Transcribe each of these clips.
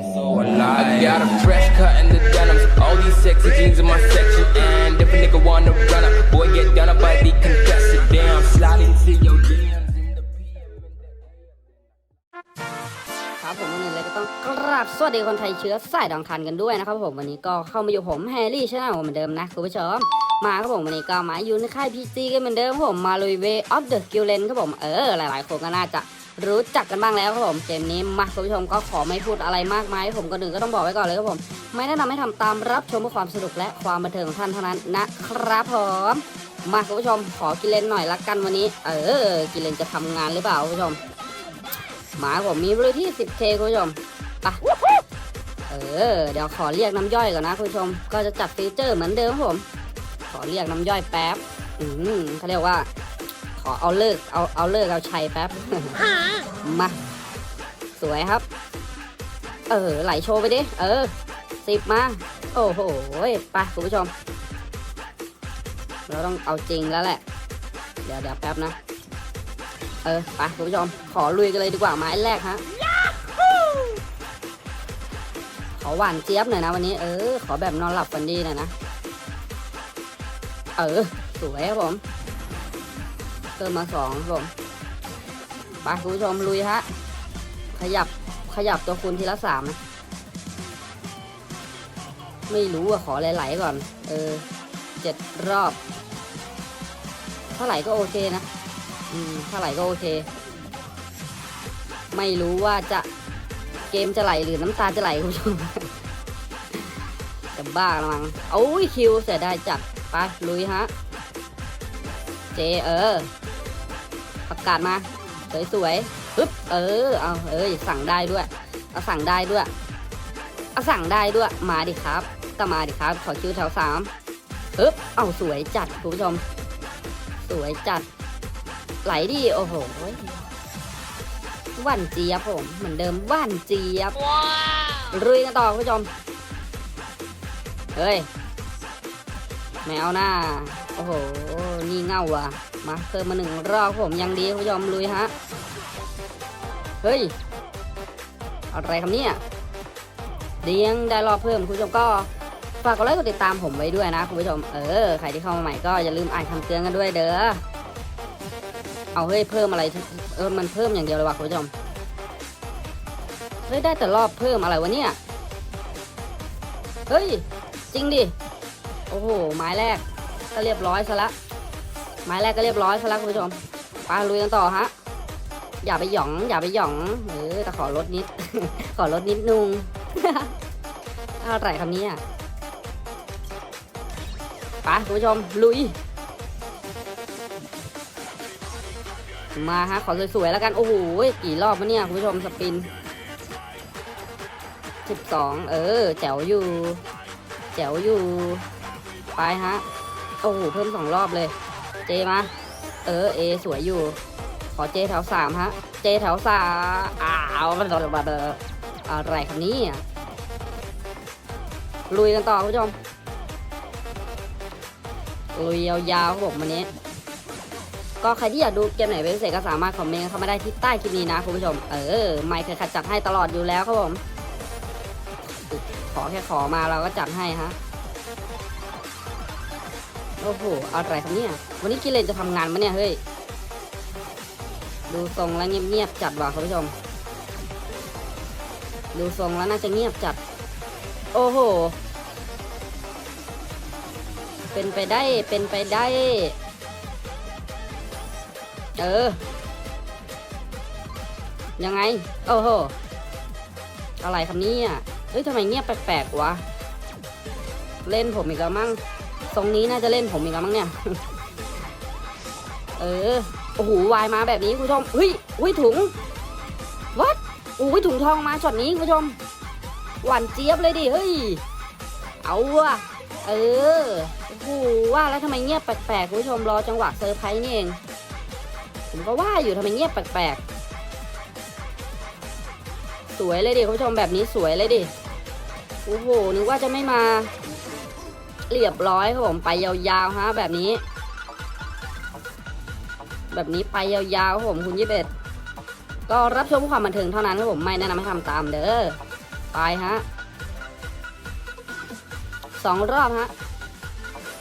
so alive. I got a fresh cut in the denims. All these sexy jeans in my section. And if a nigga wanna run up, boy, get done up by the contested. Damn, slide into your DMs ครับผมวันนี้เลยก็ต้องกราบสวัสดีคนไทยเชื้อสายดองทันกันด้วยนะครับผมวันนี้ก็เข้ามาอยู่ผมแฮร์รี่ชาแนลเหมือนเดิมนะคุณผู้ชมมาครับผมวันนี้ก็มาอยู่ในค่ายพีจีกันเหมือนเดิมผมมาลุยเวออฟเดอะกิลเลนครับผมเออหลายๆคนก็น่าจะ รู้จักกันบ้างแล้วครับผมเกมนี้มาคุณผู้ชมก็ขอไม่พูดอะไรมากมายผมก็หนึ่งก็ต้องบอกไว้ก่อนเลยครับผม ไม่แนะนำให้ทำตามรับชมเพื่อความสนุกและความบันเทิงของท่านเท่านั้นนะครับผมมาคุณผู้ชมขอกินเลนหน่อยละกันวันนี้ เออ กินเลนจะทำงานหรือเปล่าคุณผู้ชมหมาผมมีบริที่ 10k คุณผู้ชมไปะเออ เดี๋ยวขอเรียกน้ำย่อยก่อนนะคุณผู้ชม ก็จะจัดฟีเจอร์เหมือนเดิมครับผม ขอเรียกน้ำย่อยแป๊บ อืมเขาเรียกว่า ขอเอาเลิกเอาเอาเลิกเอาชัยแป๊บ มา สวยครับ เออ ไหลโชว์ไปดิ เออสิบมา โอ้โหไปคุณผู้ชม เราต้องเอาจริงแล้วแหละ เดี๋ยวเดี๋ยวแป๊บนะ เออไปคุณผู้ชม ขอลุยกันเลยดีกว่าไม้แรกฮะขอหวานเจี๊ยบหน่อยนะวันนี้ เออ ขอแบบนอนหลับฝันดีหน่อยนะ เออ สวยครับผม ติมมาสองครับผมไปคุณผู้ชมลุยฮะ ขยับขยับตัวคูณทีละสามนะไม่รู้อะขอไหลๆก่อน เออเจ็ดรอบ เท่าไหร่ก็โอเคนะ อืมเท่าไหร่ก็โอเค ไม่รู้ว่าจะเกมจะไหลหรือน้ำตาจะไหลคุณผู้ชมจะบ้าละมั้งโอ้ยคิวเสียดายจัดไปลุยฮะ เจเออ ประกาศมา สวยๆปึ๊บเออเอาเอ้ยสั่งได้ด้วยเอาสั่งได้ด้วยเอาสั่งได้ด้วยมาดิครับก็มาดิครับ ขอคิวแถวสามปึ๊บเอาสวยจัดคุณผู้ชม สวยจัด ไหลดีโอ้โหหว่านเจี๊ยบผมเหมือนเดิมหว่านเจี๊ยบรุยกันต่อคุณผู้ชม เฮ้ยแมวหน้าโอ้โหนี่เง่าว่ะ มาเพิ่มมาหนึ่งรอบผมยังดีคุณผู้ชมลุยฮะ เฮ้ย อะไรครับเนี่ยเดียงได้รอบเพิ่มคุณผู้ชมก็ฝากกดไลค์กดติดตามผมไว้ด้วยนะคุณผู้ชม เออ ใครที่เข้ามาใหม่ก็อย่าลืมอ่านคำเตือนกันด้วยเด้อ เอาเฮ้ยเพิ่มอะไร เออ มันเพิ่มอย่างเดียวเลยว่ะคุณผู้ชม เฮ้ยได้แต่รอบเพิ่มอะไรวะเนี่ย เฮ้ย จริงดิ โอ้โห ไม้แรก ก็เรียบร้อยซะละไม้แรกก็เรียบร้อยซะละคุณผู้ชมไปลุยกันต่อฮะ อย่าไปหยอง อย่าไปหยองเออแต่ขอลดนิด ขอลดนิดนึงอะไรคำนี้อะไปคุณผู้ชมลุย มาฮะ ขอสวยๆแล้วกัน โอ้โหกี่รอบวะเนี่ยคุณผู้ชมสปินสิบสองเออแจ๋วอยู่แจ๋วอยู่ ไปฮะ โอ้โหเพิ่มสองรอบเลย เจมา เออเอ สวยอยู่ ขอเจแถวสามฮะ เจแถวสามอ้าวมันโดนมาเดออะไรครับนี่ลุยกันต่อคุณผู้ชมลุยยาวๆครับผมวันนี้ ก็ใครที่อยากดูเกมไหนเป็นพิเศษก็สามารถคอมเมนต์เข้ามาได้ที่ใต้คลิปนี้นะคุณผู้ชม เออ ไม่เคยขัดจัดให้ตลอดอยู่แล้วครับผม ขอแค่ขอมาเราก็จัดให้ฮะ โอ้โห อะไรครับเนี่ย วันนี้กิเลนจะทำงานมะเนี่ยเฮ้ย ดูทรงแล้วเงียบๆจัดว่ะคุณผู้ชม ดูทรงแล้วน่าจะเงียบจัด โอ้โห เป็นไปได้ เป็นไปได้ เออ ยังไง โอ้โห อะไรคำนี้อะเฮ้ยทำไมเงียบแปลกๆวะ เล่นผมอีกแล้วมั้ง ตรงนี้น่าจะเล่นผมอีกแล้วมั้งเนี่ย เออ โอ้โห วายมาแบบนี้คุณผู้ชมเฮ้ยอุ้ยถุง วัดโอ้ยถุงทองมาช็อตนี้คุณผู้ชม หวานเจี๊ยบเลยดิ เฮ้ย เอาอะเออ โอ้โห ว่าแล้วทำไมเงียบแปลกๆคุณผู้ชมรอจังหวะเซอร์ไพรส์นี่เอง ผมก็ว่าอยู่ทำไมเงียบแปลกๆ สวยเลยดิคุณผู้ชมแบบนี้สวยเลยดิ โอ้โห นึกว่าจะไม่มา เรียบร้อยครับผมไปยาวๆฮะแบบนี้ แบบนี้ไปยาวๆครับผมคุณยี่สิบเอ็ดก็รับชมความบันเทิงเท่านั้นครับผมไม่แนะนำให้ทำตามเด้อไปฮะสองรอบฮะ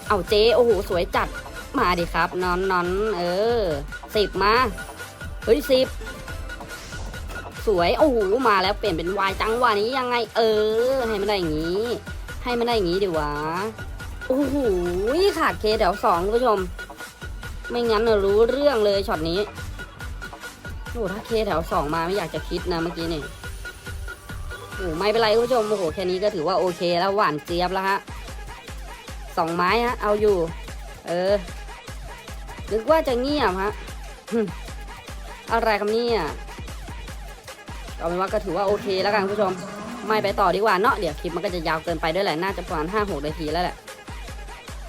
เอาเจโอ้โหสวยจัดมาดิครับนอนนอนเออสิบมาเฮ้ยสิบสวยโอ้โหมาแล้วเปลี่ยนเป็นวายจังวะนี้ยังไง เออ ให้มันได้อย่างนี้ ให้มันได้อย่างนี้ดีวะ โอ้โหขาดเคแถวสองคุณผู้ชม ไม่งั้นน่ะรู้เรื่องเลยช็อตนี้โอ้โหถ้าเคแถวสองมาไม่อยากจะคิดนะเมื่อกี้นี่โอ้โหไม่เป็นไรคุณผู้ชมโอ้โหแค่นี้ก็ถือว่าโอเคแล้วหวานเจี๊ยบแล้วฮะสองไม้ฮะ เอาอยู่ เออนึกว่าจะเงียบฮะอะไรคำนี้อะเอาเป็นว่าก็ถือว่าโอเคแล้วกันคุณผู้ชม ไม่ไปต่อดีกว่าเนาะเดี๋ยวคลิปมันก็จะยาวเกินไปด้วยแหละน่าจะประมาณห้าหกนาทีแล้วแหละ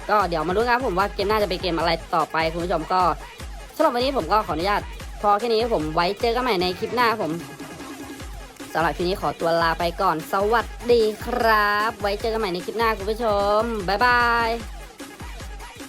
ก็เดี๋ยวมารู้นครับผมว่าเกมหน้าจะเป็นเกมอะไรต่อไปคุณผู้ชมก็สำหรับวันนี้ผมก็ขออนุญาตพอแค่นี้ผมไว้เจอกันใหม่ในคลิปหน้าผมสำหรับคลิปนี้ขอตัวลาไปก่อน สวัสดีครับ ไว้เจอกันใหม่ในคลิปหน้าคุณผู้ชมบ๊ายบาย